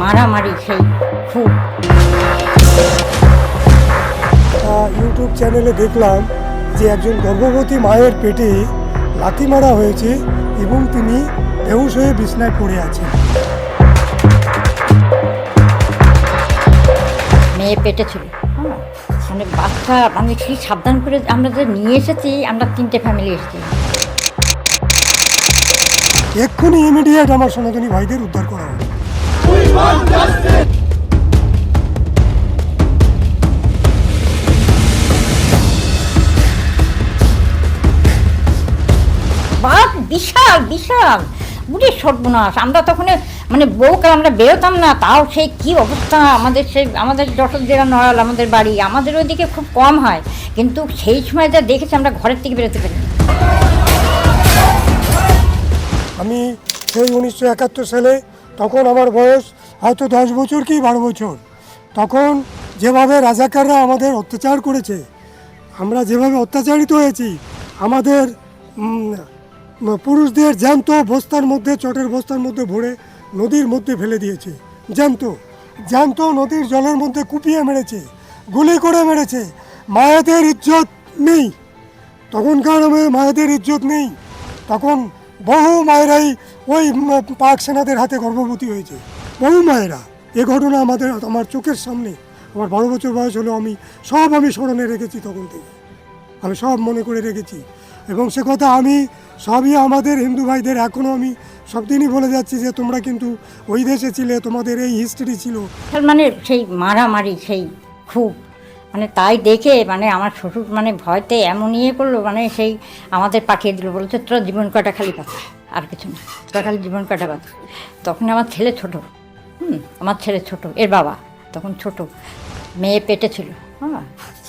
মারামারি সেই খুব ইউটিউব চ্যানেলে দেখলাম যে একজন গর্ভবতী মায়ের পেটে লাথি মারা হয়েছে এবং তিনি বেহুশ হয়ে বিছনায় পড়ে আছেন। মেয়ে পেটে ছিল। হ্যাঁ মানে বাচ্চা মানে কি সাবধান করে আমরা যে নিয়ে এসেছি আমরা তিনটে ফ্যামিলি এসেছি। এক্ষুনি ইমিডিয়েট আমার সনাতনী ভাইদের উদ্ধার করা হবে। বাপ, বিশাল বিশাল। বুড়ি সর্বনাশ। আমরা তখন মানে বউকাল আমরা বেরোতাম না, তাও সেই কি অবস্থা? আমাদের সেই আমাদের যশোর জেলা নড়াল, আমাদের বাড়ি, আমাদের ওইদিকে খুব কম হয়। কিন্তু সেই সময় যা দেখেছি, আমরা ঘরের থেকে বেরোতে পারি। আমি সেই উনিশশো একাত্তর সালে তখন আমার বয়স হয়তো দশ বছর কি বারো বছর। তখন যেভাবে রাজাকাররা আমাদের অত্যাচার করেছে, আমরা যেভাবে অত্যাচারিত হয়েছি, আমাদের পুরুষদের জ্যান্ত বস্তার মধ্যে, চটের বস্তার মধ্যে ভরে নদীর মধ্যে ফেলে দিয়েছে। জ্যান্ত জ্যান্ত নদীর জলের মধ্যে কুপিয়ে মেরেছে, গুলি করে মেরেছে। মায়েদের ইজ্জত নেই। তখনকার মায়েদের ইজ্জত নেই। তখন বহু মায়েরাই ওই পাক সেনাদের হাতে গর্ভবতী হয়েছে। বহু মায়েরা এ ঘটনা আমাদের, আমার চোখের সামনে, আমার বারো বছর বয়স হলো আমি, সব আমি স্মরণে রেখেছি তখন থেকে। আমি সব মনে করে রেখেছি। এবং সে কথা আমি, সবই আমাদের হিন্দু ভাইদের এখনও আমি সব দিনই বলে যাচ্ছি যে তোমরা কিন্তু ওই দেশে ছিলে, তোমাদের এই হিস্ট্রি ছিল। মানে সেই মারামারি, সেই খুব মানে তাই দেখে মানে আমার শ্বশুর মানে ভয়তে এমন ইয়ে করল মানে সেই আমাদের পাঠিয়ে দিল বলছে, তোরা জীবন কাটা খালি কথা আর কিছু না। খালি জীবন কাটা কথা তখন আমার ছেলে ছোট। হুম, আমার ছেলে ছোট, এর বাবা। তখন ছোট। মেয়ে পেটে ছিল। হ্যাঁ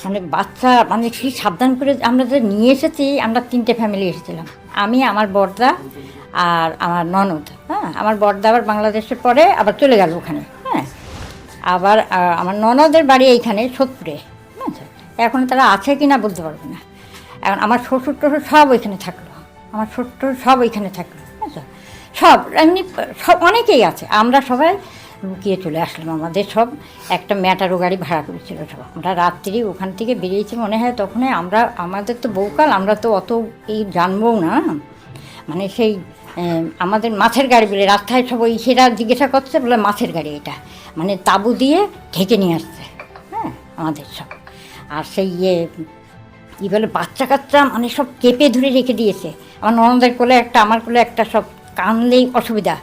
মানে বাচ্চা মানে কি সাবধান করে আমরা যে নিয়ে এসেছি, আমরা তিনটে ফ্যামিলি এসেছিলাম। আমি, আমার বর্দা আর আমার ননদ। হ্যাঁ আমার বর্দা আবার বাংলাদেশের পরে আবার চলে গেল ওখানে। হ্যাঁ আবার আমার ননদের বাড়ি এইখানে সোদপুরে? এখন তারা আছে কি না বলতে পারব না। এখন আমার শ্বশুর টশুর সব ওইখানে থাকল। আমার টশুর সব ওইখানে বুঝেছ? সব, এমনি সব অনেকেই আছে। আমরা সবাই লুকিয়ে চলে আসলাম। আমাদের সব একটা ম্যাটারো গাড়ি ভাড়া করেছিল সব। আমরা রাত্রি ওখান থেকে বেরিয়েছি, মনে হয় তখনই আমরা, আমাদের তো বউকাল আমরা তো অত এই জানবও না। মানে সেই আমাদের মাছের গাড়ি বলে রাস্তায় সব ওই সেরা জিজ্ঞাসা করছে, বলে মাছের গাড়ি এটা। মানে তাবু দিয়ে ঢেকে নিয়ে আসছে হ্যাঁ আমাদের সব। আর সেই ইয়ে কী বলে বাচ্চা কাচ্চা মানে সব কেঁপে ধরে রেখে দিয়েছে। আমার ননদের কোলে একটা, আমার কোলে একটা সব কানলেই অসুবিধা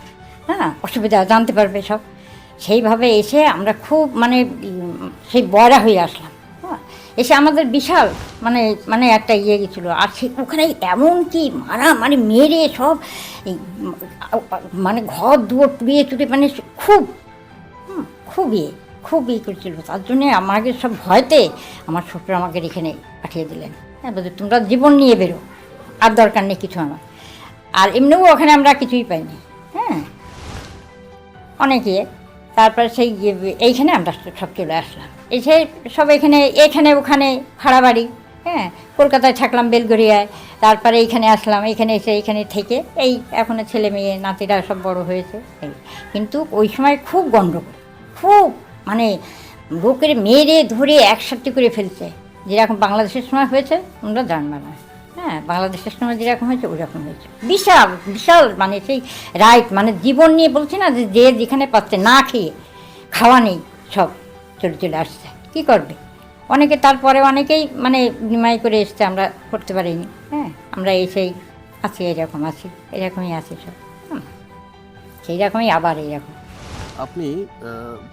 হ্যাঁ? অসুবিধা, জানতে পারবে সব। সেইভাবে এসে আমরা খুব মানে সেই বয়রা হয়ে আসলাম হ্যাঁ? এসে আমাদের বিশাল মানে মানে একটা ইয়ে গেছিল আর সে, ওখানে এমন কি মারা মানে মেরে সব মানে ঘর দুয়ার টুড়িয়ে টুড়িয়ে মানে খুব খুব ইয়ে। খুব ইয়ে করছিল। তার জন্যে আমাকে সব ভয়তে আমার শ্বশুর আমাকে এখানে পাঠিয়ে দিলেন। হ্যাঁ বলছে, তোমরা জীবন নিয়ে বেরো। আর দরকার নেই কিছু আমার। আর এমনিও ওখানে আমরা কিছুই পাইনি। হ্যাঁ অনেকে। তারপরে সেই এইখানে আমরা সব চলে আসলাম। এসে সব এখানে এখানে, ওখানে ভাড়া বাড়ি হ্যাঁ কলকাতায় থাকলাম বেলগড়িয়ায়। তারপরে এইখানে আসলাম এখানে এসে এখানে থেকে এই এখনও ছেলে মেয়ে, নাতিরা সব বড় হয়েছে। কিন্তু ওই সময় খুব গণ্ডগোল খুব মানে লোকের মেরে ধরে একসাথে করে ফেলছে। যেরকম বাংলাদেশের সময় হয়েছে তোমরা জানবে না। হ্যাঁ বাংলাদেশের সময় যেরকম হয়েছে ওই রকম হয়েছে। বিশাল বিশাল মানে সেই রাইট মানে জীবন নিয়ে বলছি না যে যে যেখানে পাচ্ছে, না খেয়ে খাওয়া নেই, সব চলে চলে আসছে। কী করবে? অনেকে তারপরে অনেকেই মানে নিমাই করে এসছে, আমরা করতে পারিনি। হ্যাঁ আমরা এসেই আছি, এরকম আছি, এরকমই আছি সব। সেই রকমই আবার এইরকম আপনি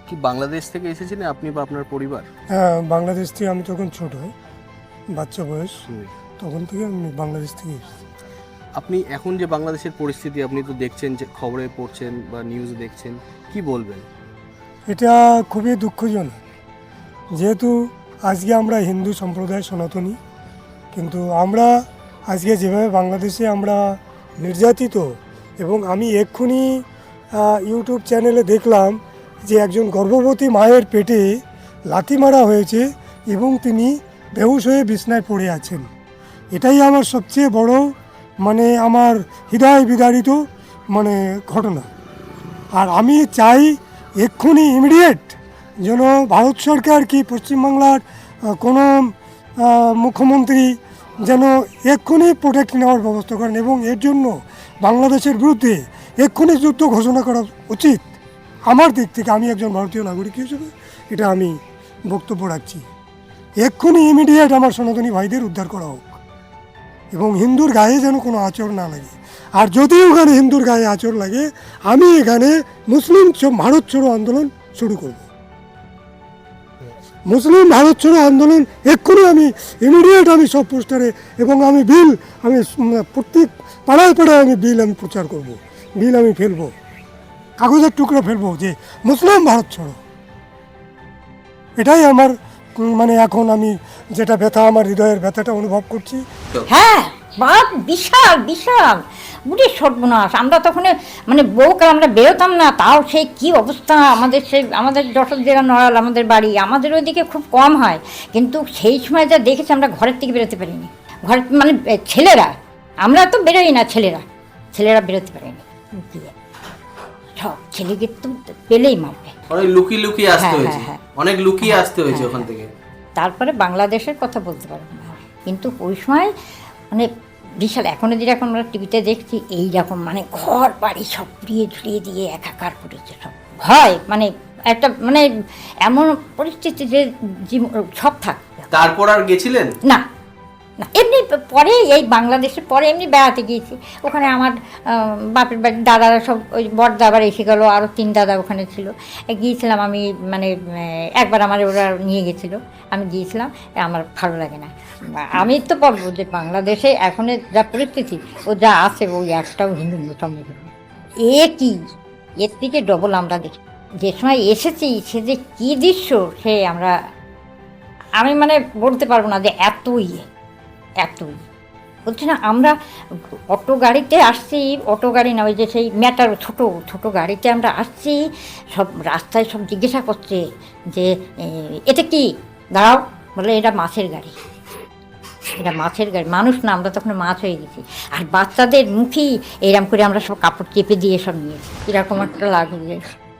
কি বাংলাদেশ থেকে এসেছিলেন আপনি বা আপনার পরিবার? হ্যাঁ বাংলাদেশ থেকে আমি তখন ছোট বাচ্চা বয়স তখন থেকে আমি বাংলাদেশ থেকে এসেছি। আপনি এখন যে বাংলাদেশের পরিস্থিতি আপনি তো দেখছেন যে খবরে পড়ছেন বা নিউজ দেখছেন কি বলবেন? এটা খুবই দুঃখজনক। যেহেতু আজকে আমরা হিন্দু সম্প্রদায় সনাতনী কিন্তু আমরা আজকে যেভাবে বাংলাদেশে আমরা নির্যাতিত এবং আমি এক্ষুনি ইউটিউব চ্যানেলে দেখলাম যে একজন গর্ভবতী মায়ের পেটে লাথি মারা হয়েছে এবং তিনি বেহুশ হয়ে বিছনায় পড়ে আছেন। এটাই আমার সবচেয়ে বড় মানে আমার হৃদয় বিদারিত মানে ঘটনা। আর আমি চাই এক্ষুনি ইমিডিয়েট যেন ভারত সরকার কি পশ্চিমবাংলার কোনো মুখ্যমন্ত্রী যেন এক্ষুনি প্রোটেক্ট নেওয়ার ব্যবস্থা করেন এবং এর জন্য বাংলাদেশের বিরুদ্ধে এক্ষুনি যুদ্ধ ঘোষণা করা উচিত। আমার দিক থেকে আমি একজন ভারতীয় নাগরিক হিসেবে এটা আমি বক্তব্য রাখছি। এক্ষুনি ইমিডিয়েট আমার সনাতনী ভাইদের উদ্ধার করা হোক। এবং হিন্দুর গায়ে যেন কোনো আচর না লাগে। আর যদি ওখানে হিন্দুর গায়ে আচর লাগে, আমি এখানে মুসলিম ভারত ছোড়ো আন্দোলন শুরু করব। মুসলিম ভারত ছোড়ো আন্দোলন এক্ষুনি আমি ইমিডিয়েট আমি সব পোস্টারে এবং আমি বিল, আমি প্রত্যেক পাড়ায় পাড়ায় আমি বিল আমি প্রচার করব। বিল আমি ফেলব। কাগজের টুকরো ফেলব যে মুসলিম ভারত ছাড়ো। এটাই আমার মানে এখন আমি যেটা ব্যথা, আমার হৃদয়ের ব্যথাটা অনুভব করছি। হ্যাঁ বাপ, বিশাল বিশাল। বুড়ি সর্বনাশ। আমরা তখন মানে বউকে আমরা বেরোতাম না, তাও সেই কি অবস্থা? আমাদের সেই আমাদের যশোর জেলা নড়াল, আমাদের বাড়ি, আমাদের ওইদিকে খুব কম হয়। কিন্তু সেই সময় যা দেখেছি, আমরা ঘরের থেকে বেরোতে পারিনি। ঘর মানে ছেলেরা, আমরা তো বেরোই না ছেলেরা। ছেলেরা বেরোতে পারেনি। দিয়ে সব ছেলেকে তো পেলেই মারবে। অনেক লুকিয়ে লুকিয়ে আসতে হ্যাঁ, হয়েছে। হ্যাঁ, অনেক লুকিয়ে আসতে হয়েছে ওখান থেকে। তারপরে বাংলাদেশের কথা বলতে পারব না। কিন্তু ওই সময় মানে বিশাল এখনও যেরকম আমরা টিভিতে দেখছি এই রকম মানে ঘর বাড়ি সব পুড়িয়ে ঝুড়িয়ে দিয়ে একাকার করেছে সব। ভয় মানে একটা মানে এমন পরিস্থিতি যে সব থাকবে তারপর আর গেছিলেন? না না, এমনি পরে এই বাংলাদেশের পরে এমনি বেড়াতে গিয়েছি। ওখানে আমার বাপের বাড়ির দাদারা সব ওই বড় দাবার এসে গেলো আরও তিন দাদা ওখানে ছিল। গিয়েছিলাম আমি মানে একবার আমার ওরা নিয়ে গেছিল। আমি গিয়েছিলাম আমার ভালো লাগে না। আমি তো বলব যে বাংলাদেশে এখন যা পরিস্থিতি, ও যা আছে ওই একটাও হিন্দু মুসলমান এ কি? এর থেকে ডবল আমরা দেখি যে সময় এসেছি, সে যে কী দৃশ্য, সে আমরা, আমি মানে বলতে পারব না যে এত ইয়ে। এত। বলছি না, আমরা অটো গাড়িতে আসছি, অটো গাড়ি না, ওই যে সেই ম্যাটার ছোট ছোট গাড়িতে আমরা আসছি, সব রাস্তায় সব জিজ্ঞাসা করছে যে এটা কি? দাঁড়াও, বলে এটা মাছের গাড়ি। এটা মাছের গাড়ি, মানুষ না, আমরা তখন মাছ হয়ে গেছি। আর বাচ্চাদের মুখি, এরম করে আমরা সব কাপড় চেপে দিয়ে সব নিয়েছি। এরকম একটা লাগবে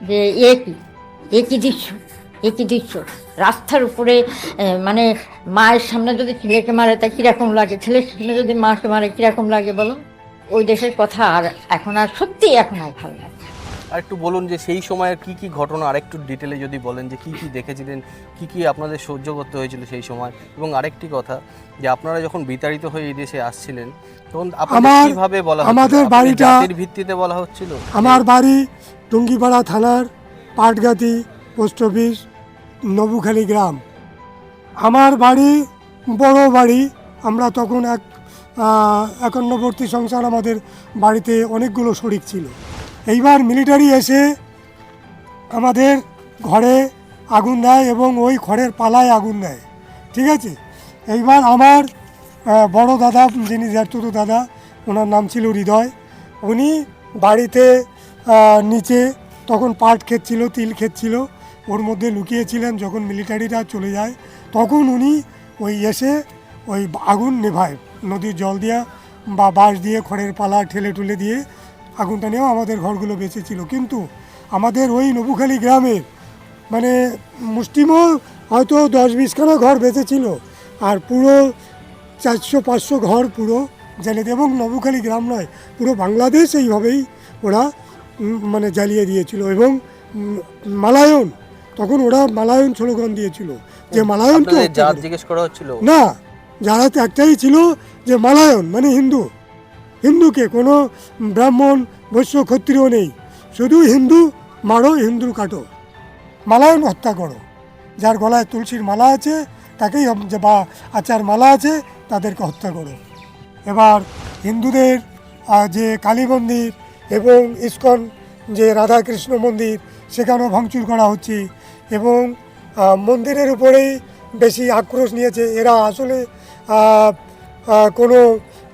যে, এ কি? এ কি দৃশ্য? এ কি দৃশ্য রাস্তার উপরে মানে মায়ের সামনে যদি ছেলেকে মারে তা কীরকম লাগে? ছেলের সামনে যদি মাকে মারে কীরকম লাগে বলো? ওই দেশের কথা আর এখন আর সত্যি এখন আর ভালো লাগে আর একটু বলুন যে সেই সময়ের কি কি ঘটনা আরেকটু ডিটেলে যদি বলেন যে কি কি দেখেছিলেন কি কি আপনাদের সহ্য করতে হয়েছিল সেই সময়। এবং আরেকটি কথা যে আপনারা যখন বিতাড়িত হয়ে এই দেশে আসছিলেন তখন আপনাদের কীভাবে বলা? আমাদের বাড়িটা- ভিত্তিতে বলা হচ্ছিল? আমার বাড়ি টুঙ্গিপাড়া থানার পাটগাতি পোস্ট অফিস নবুখালি গ্রাম। আমার বাড়ি, বড় বাড়ি। আমরা তখন এক একান্নবর্তী সংসার আমাদের বাড়িতে অনেকগুলো শরিক ছিল। এইবার মিলিটারি এসে আমাদের ঘরে আগুন দেয় এবং ওই খড়ের পালায় আগুন দেয়। ঠিক আছে? এইবার আমার বড় দাদা, যিনি জ্যাঠতো দাদা, ওনার নাম ছিল হৃদয়। উনি বাড়িতে নিচে তখন পাট ক্ষেত ছিল, তিল ক্ষেত ছিল। ওর মধ্যে লুকিয়েছিলেন যখন মিলিটারিরা চলে যায়, তখন উনি ওই এসে ওই আগুন নেভায়, নদীর জল দিয়া বা বাঁশ দিয়ে খড়ের পালা ঠেলে টুলে দিয়ে আগুনটা নিয়েও আমাদের ঘরগুলো বেঁচেছিল। কিন্তু আমাদের ওই নবুখালী গ্রামের মানে মুষ্টিমো হয়তো দশ বিশখানা ঘর বেঁচেছিল আর পুরো চারশো পাঁচশো ঘর পুরো জ্বালিয়ে দিয়ে- এবং নবুখালী গ্রাম নয়, পুরো বাংলাদেশ এইভাবেই ওরা মানে জ্বালিয়ে দিয়েছিল। এবং মালায়ন তখন ওরা মালায়ন স্লোগান দিয়েছিল যে মালায়ন তো। জিজ্ঞেস করা হচ্ছিল? না যারা তো একটাই ছিল যে মালায়ন মানে হিন্দু। হিন্দুকে কোনো ব্রাহ্মণ বৈশ্য ক্ষত্রিয় নেই। শুধু হিন্দু মারো হিন্দু কাটো। মালায়ন হত্যা করো। যার গলায় তুলসীর মালা আছে তাকেই বা আচার মালা আছে তাদেরকে হত্যা করো। এবার হিন্দুদের যে কালী মন্দির এবং ইস্কন যে রাধাকৃষ্ণ মন্দির সেখানেও ভাঙচুর করা হচ্ছে। এবং মন্দিরের উপরেই বেশি আক্রোশ নিয়েছে। এরা আসলে কোনো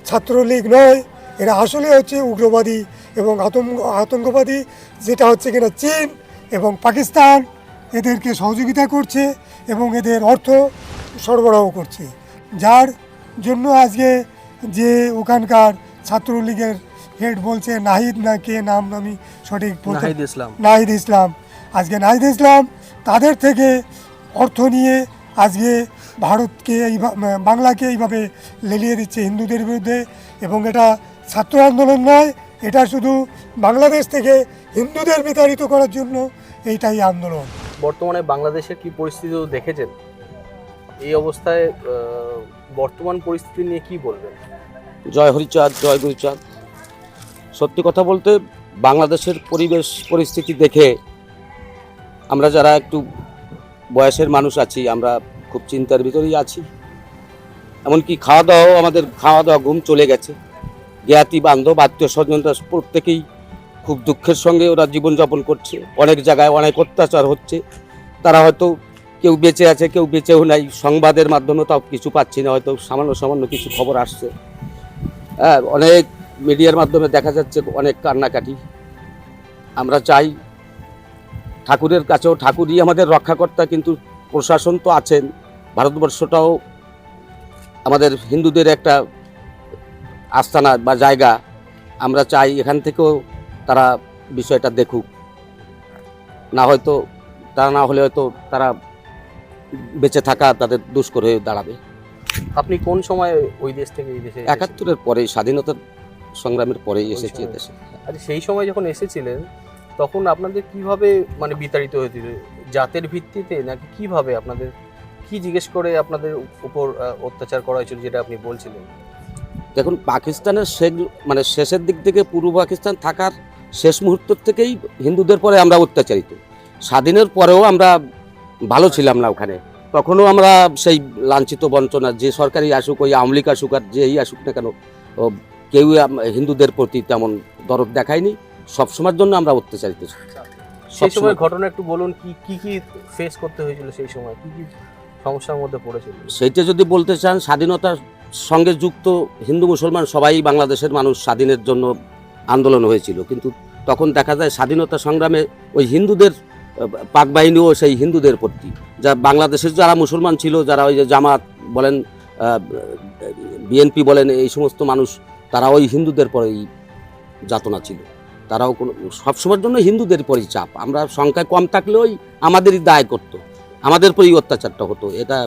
ছাত্রলীগ নয়। এরা আসলে হচ্ছে উগ্রবাদী এবং আতঙ্ক আতঙ্কবাদী যেটা হচ্ছে কিনা চীন এবং পাকিস্তান এদেরকে সহযোগিতা করছে এবং এদের অর্থ সরবরাহ করছে। যার জন্য আজকে যে ওখানকার ছাত্রলীগের হেড বলছে নাহিদ না কে নাম আমি সঠিক বলতে নাহিদ ইসলাম। নাহিদ ইসলাম। আজকে নাহিদ ইসলাম তাদের থেকে অর্থ নিয়ে আজকে ভারতকে এইভাবে বাংলাকে এইভাবে লেলিয়ে দিচ্ছে হিন্দুদের বিরুদ্ধে এবং এটা ছাত্র আন্দোলন নয় এটা শুধু বাংলাদেশ থেকে হিন্দুদের বিতাড়িত করার জন্য এইটাই আন্দোলন। বর্তমানে বাংলাদেশের কি পরিস্থিতি দেখেছেন? এই অবস্থায় বর্তমান পরিস্থিতি নিয়ে কি বলবেন? জয় হরিচাঁদ জয় গুরুচাঁদ। সত্যি কথা বলতে বাংলাদেশের পরিবেশ পরিস্থিতি দেখে আমরা যারা একটু বয়সের মানুষ আছি, আমরা খুব চিন্তার ভিতরেই আছি। এমনকি খাওয়া দাওয়াও আমাদের খাওয়া দাওয়া ঘুম চলে গেছে। জ্ঞাতি বান্ধব, আত্মীয় স্বজনরা প্রত্যেকেই খুব দুঃখের সঙ্গে ওরা জীবনযাপন করছে। অনেক জায়গায় অনেক অত্যাচার হচ্ছে। তারা হয়তো কেউ বেঁচে আছে, কেউ বেঁচেও নাই। সংবাদের মাধ্যমে তাও কিছু পাচ্ছি না। হয়তো সামান্য সামান্য কিছু খবর আসছে। হ্যাঁ অনেক মিডিয়ার মাধ্যমে দেখা যাচ্ছে অনেক কান্নাকাটি। আমরা চাই ঠাকুরের কাছেও ঠাকুরই আমাদের রক্ষাকর্তা কিন্তু প্রশাসন তো আছেন। ভারতবর্ষটাও আমাদের হিন্দুদের একটা আস্থানা বা জায়গা। আমরা চাই এখান থেকেও তারা বিষয়টা দেখুক। না হয়তো তা না হলে হয়তো তারা বেঁচে থাকা তাদের দুষ্কর হয়ে দাঁড়াবে। আপনি কোন সময় ওই দেশ থেকে এই দেশে একাত্তরের পরে স্বাধীনতার সংগ্রামের পরেই এসেছি। এদেশে আচ্ছা সেই সময় যখন এসেছিলেন তখন আপনাদের কীভাবে মানে বিতাড়িত হয়েছিল? জাতের ভিত্তিতে নাকি কীভাবে আপনাদের, কি জিজ্ঞেস করে আপনাদের উপর অত্যাচার করা হয়েছিল যেটা আপনি বলছিলেন? দেখুন, পাকিস্তানের শেষ মানে শেষের দিক থেকে পূর্ব পাকিস্তান থাকার শেষ মুহূর্ত থেকেই হিন্দুদের পরে আমরা অত্যাচারিত। স্বাধীনের পরেও আমরা ভালো ছিলাম না ওখানে। তখনও আমরা সেই লাঞ্ছিত বঞ্চনা, যে সরকারি আসুক, ওই আওয়ামী লীগ আসুক আর যেই আসুক না কেন, ও কেউই হিন্দুদের প্রতি তেমন দরদ দেখায়নি। সবসময়ের জন্য আমরা অত্যাচারিত ছিলাম। সেই সময় ঘটনা একটু বলুন কি কি কি ফেস করতে হয়েছিল সেই সময়? কি কি সমস্যার মধ্যে পড়েছিল? সেইটা যদি বলতে চান স্বাধীনতার সঙ্গে যুক্ত হিন্দু মুসলমান সবাই বাংলাদেশের মানুষ স্বাধীনের জন্য আন্দোলন হয়েছিল। কিন্তু তখন দেখা যায় স্বাধীনতা সংগ্রামে ওই হিন্দুদের পাক বাহিনীও সেই হিন্দুদের প্রতি। যা বাংলাদেশের যারা মুসলমান ছিল যারা ওই যে জামাত বলেন বিএনপি বলেন এই সমস্ত মানুষ তারা ওই হিন্দুদের পরেই যাতনা ছিল। তারাও কোনো সবসময়ের জন্য হিন্দুদের পরেই চাপ আমরা সংখ্যায় কম থাকলেও আমাদেরই দায় করতো। আমাদের পরেই অত্যাচারটা হতো। এটা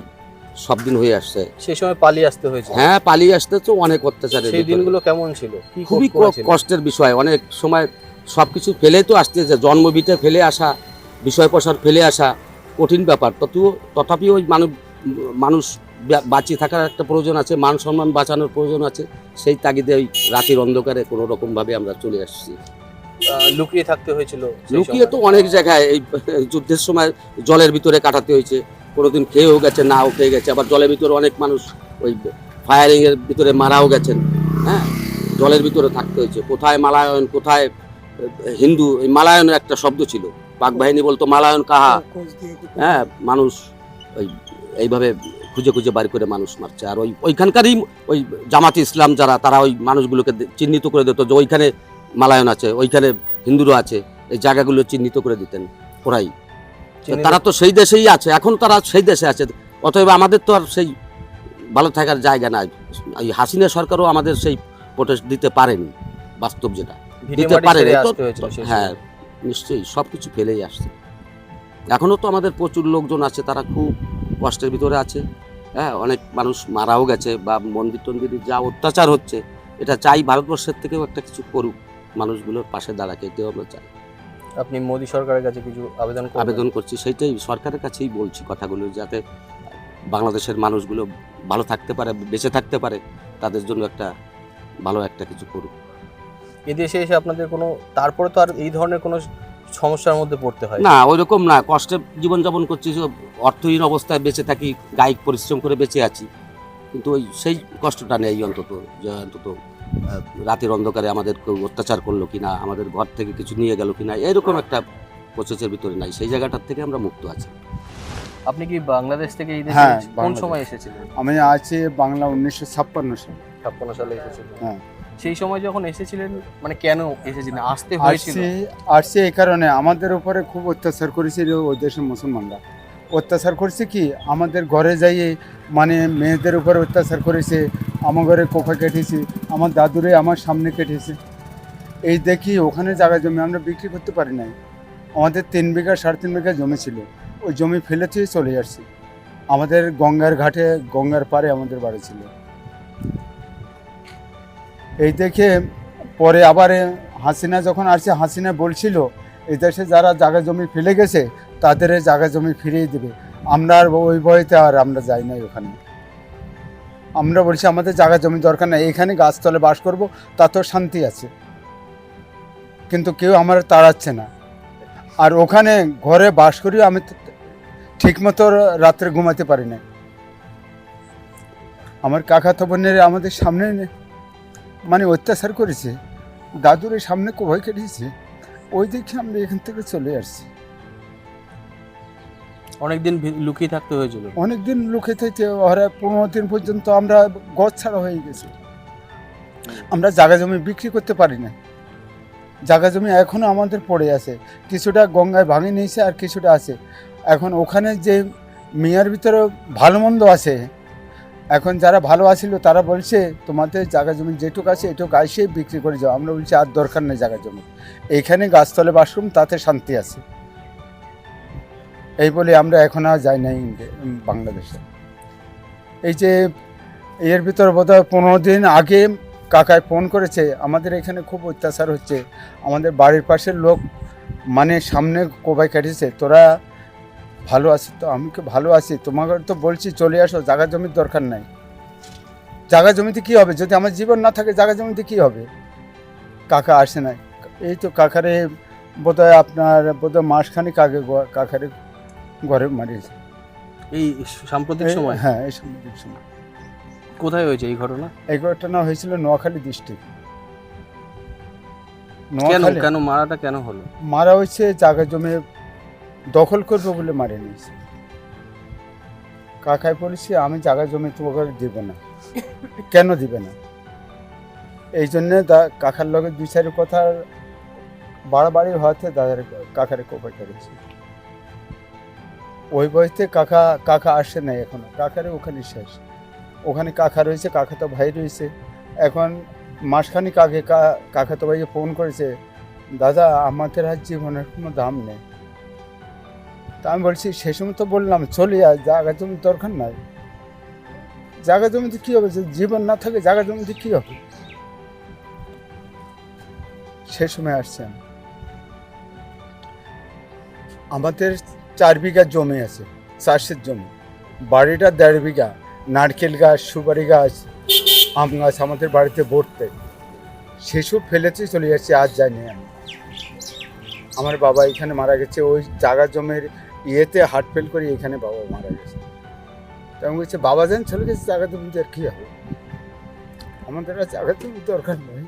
সব দিন হয়ে আসছে। সেই সময় পালিয়ে আসতে হয়েছিল হ্যাঁ পালিয়ে আসতে তো অনেক অত্যাচারের সেই দিনগুলো কেমন ছিল? খুবই কষ্টের বিষয়। অনেক সময় সব কিছু ফেলে তো আসতেছে জন্মবিটে ফেলে আসা বিষয় প্রসার ফেলে আসা কঠিন ব্যাপার। তথিও তথাপি ওই মানুষ মানুষ বাঁচিয়ে থাকার একটা প্রয়োজন আছে মান সম্মান বাঁচানোর প্রয়োজন আছে। সেই তাগিদে ওই রাতের অন্ধকারে কোনো রকমভাবে আমরা চলে আসছি। লুকিয়ে থাকতে হয়েছিল লুকিয়ে তো অনেক জায়গায় এই যুদ্ধের সময় জলের ভিতরে কাটাতে হয়েছে। কোনোদিন খেয়েও গেছে নাও খেয়ে গেছে। আবার জলের ভিতরে অনেক মানুষ ওই ফায়ারিং এর ভিতরে মারাও গেছেন। হ্যাঁ? জলের ভিতরে থাকতে হয়েছে। কোথায় মালায়ন, কোথায় হিন্দু, এই মালায়নের একটা শব্দ ছিল। পাক বাহিনী বলতো, মালায়ন কাহা? হ্যাঁ মানুষ ওই, এইভাবে খুঁজে খুঁজে বাড়ি করে মানুষ মারছে। আর ওই, ওইখানকারই ওই জামাত ইসলাম যারা, তারা ওই মানুষগুলোকে চিহ্নিত করে দিত যে ওইখানে মালায়ন আছে ওইখানে হিন্দুরও আছে এই জায়গাগুলো চিহ্নিত করে দিতেন ওরাই। তারা তো সেই দেশেই আছে এখন তারা সেই দেশে আছে অতএব আমাদের তো আর সেই ভালো থাকার জায়গা নাই। এই হাসিনা সরকারও আমাদের সেই প্রোটেস্ট দিতে পারেনি বাস্তব যেটা। দিতে মাটি পারে ছেড়ে না। তো- আসতে হয়েছিল সেই হ্যাঁ নিশ্চয়ই সব কিছু ফেলেই আসছে। এখনও তো আমাদের প্রচুর লোকজন আছে তারা খুব কষ্টের ভিতরে আছে। হ্যাঁ অনেক মানুষ মারাও গেছে বা মন্দির টন্দিরে যা অত্যাচার হচ্ছে এটা চাই ভারতবর্ষের থেকেও একটা কিছু করুক। মানুষগুলোর পাশে দাঁড়াকে এটাও আমরা চাই। আপনি মোদী সরকারের কাছে কিছু আবেদন আবেদন করছি সেইটাই সরকারের কাছেই বলছি কথাগুলো যাতে বাংলাদেশের মানুষগুলো ভালো থাকতে পারে বেঁচে থাকতে পারে তাদের জন্য একটা ভালো একটা কিছু করুক। এদেশে এসে আপনাদের কোনো তারপরে তো আর এই ধরনের কোনো সমস্যার মধ্যে পড়তে হয়? না ওই রকম না কষ্টে জীবনযাপন করছি অর্থহীন অবস্থায় বেঁচে থাকি গায়িক পরিশ্রম করে বেঁচে আছি। কিন্তু ওই সেই কষ্টটা নেই অন্তত যে অন্তত রাতের অন্ধকারে আমাদের কেউ অত্যাচার করল কিনা আমাদের ঘর থেকে কিছু নিয়ে গেল কিনা এরকম একটা প্রসেসের ভিতরে নাই। সেই জায়গাটার থেকে আমরা মুক্ত আছি। আপনি কি বাংলাদেশ থেকে এই দেশে হ্যাঁ, কোন বাংলাদেশ। সময় এসেছিলেন? আমি আছি বাংলা উনিশশো ছাপ্পান্ন সালে। ছাপ্পান্ন সালে এসেছিলেন। হ্যাঁ। সেই সময় যখন এসেছিলেন মানে কেন এসেছিলেন? আসতে হয়েছিল? আসছি আসছি এই কারণে আমাদের উপরে খুব অত্যাচার করেছিল ওই দেশের মুসলমানরা। অত্যাচার করছে কি? আমাদের ঘরে যাইয়ে মানে মেয়েদের উপরে অত্যাচার করেছে আমার ঘরে কোফা কেটেছে, আমার দাদুরে আমার সামনে কেটেছে। এই দেখি ওখানে জায়গা জমি আমরা বিক্রি করতে পারি নাই। আমাদের তিন বিঘা, সাড়ে তিন বিঘা জমি ছিল। ওই জমি ফেলে ফেলেছে চলে যাচ্ছি আমাদের গঙ্গার ঘাটে, গঙ্গার পারে আমাদের বাড়ি ছিল। এই দেখে পরে আবার হাসিনা যখন আসছে, হাসিনা বলছিল, এই দেশে যারা জায়গা জমি ফেলে গেছে, তাদের জায়গা জমি ফিরিয়ে দেবে। আমরা আর ওই বইতে আর আমরা যাই নাই ওখানে। আমরা বলছি, আমাদের জায়গা জমি দরকার নাই, এখানে গাছতলে বাস করব, তাতেও শান্তি আছে। কিন্তু কেউ আমার তাড়াচ্ছে না। আর ওখানে ঘরে বাস করি আমি ঠিক মতো রাত্রে ঘুমাতে পারি না আমার কাকা তো বোনের আমাদের সামনে মানে অত্যাচার করেছে। দাদুর সামনে কোভাই কেটেছে ওই দেখে আমরা এখান থেকে চলে আসছি। অনেকদিন লুকিয়ে থাকতে হয়েছিল। অনেক দিন লোকে থেকে ওরা পনেরো দিন পর্যন্ত আমরা গছ ছাড়া হয়ে গেছি। আমরা জায়গা জমি বিক্রি করতে পারি না জায়গা জমি এখনও আমাদের পড়ে আছে। কিছুটা গঙ্গায় ভাঙে নিয়েছে আর কিছুটা আছে। এখন ওখানে যে মেয়ার ভিতরে ভালো মন্দ আছে, এখন যারা ভালো আছিল তারা বলছে, তোমাদের জায়গা জমি যেটুকু আছে এটুকু আইসে বিক্রি করে যাও। আমরা বলছি, আর দরকার নেই জায়গা জমি। এইখানে গাছতলে বাসরুম, তাতে শান্তি আছে। এই বলে আমরা এখন আর যাই নাই বাংলাদেশে। এই যে এর ভিতর বোধহয় পনেরো দিন আগে কাকায় ফোন করেছে, আমাদের এখানে খুব অত্যাচার হচ্ছে। আমাদের বাড়ির পাশের লোক মানে সামনে কোবাই কাটিয়েছে, তোরা ভালো আছিস তো? আমি কি ভালো আছি? তোমাকে তো বলছি চলে আসো, জায়গা জমির দরকার নাই। জায়গা জমিতে কী হবে? যদি আমার জীবন না থাকে, জায়গা জমিতে কী হবে? কাকা আসে না এই তো কাকারে বোধহয় আপনার বোধহয় মাসখানেক আগে কাকারে ঘরে মারিয়েছে। এই সাম্প্রতিক সময়? হ্যাঁ এই সাম্প্রতিক সময়। কোথায় হয়েছে এই ঘটনা? এই ঘটনা হয়েছিল নোয়াখালী ডিস্ট্রিক্ট কেন কেন মারাটা কেন হলো? মারা হয়েছে জায়গা জমি দখল করবে বলে মারে নিয়েছে। কাকায় বলেছি আমি জায়গা জমি তোমাকে দিব না। কেন দিবে না? এই জন্যে দা- কাকার লগে দুই চারি কথা বাড়াবাড়ি হওয়াতে দাদার কাকারে কোপাই করেছে ওই বয়সে কাকা কাকা আসে নাই এখনও। কাকারে ওখানে শেষ। ওখানে কাকা রয়েছে কাকা তো ভাই রয়েছে। এখন মাসখানিক আগে কা- কাকা তো ভাইকে ফোন করেছে, দাদা, আমাদের আর জীবনের কোনো দাম নেই। তা আমি বলছি, সে সময় তো বললাম, চলে আয় জায়গা জমি দরকার নাই। জায়গা জমিতে কী হবে? জীবন না থাকে, জায়গা জমিতে কী হবে? সে সময় আসছেন আমাদের চার বিঘা জমি আছে, চাষের জমি। বাড়িটা দেড় বিঘা, নারকেল গাছ, সুপারি গাছ, আম গাছ আমাদের বাড়িতে ভরতে। সেসব ফেলেছে চলে যাচ্ছে, আজ জানি আমি। আমার বাবা এখানে মারা গেছে, ওই জায়গা জমির ইয়েতে হার্ট ফেল করে এখানে বাবা মারা গেছে। তো আমি বলছি, বাবা যেন, চলে গেছে জায়গা জমিতে, আর কী হবে? আমাদের আর জায়গা জমি দরকার নেই।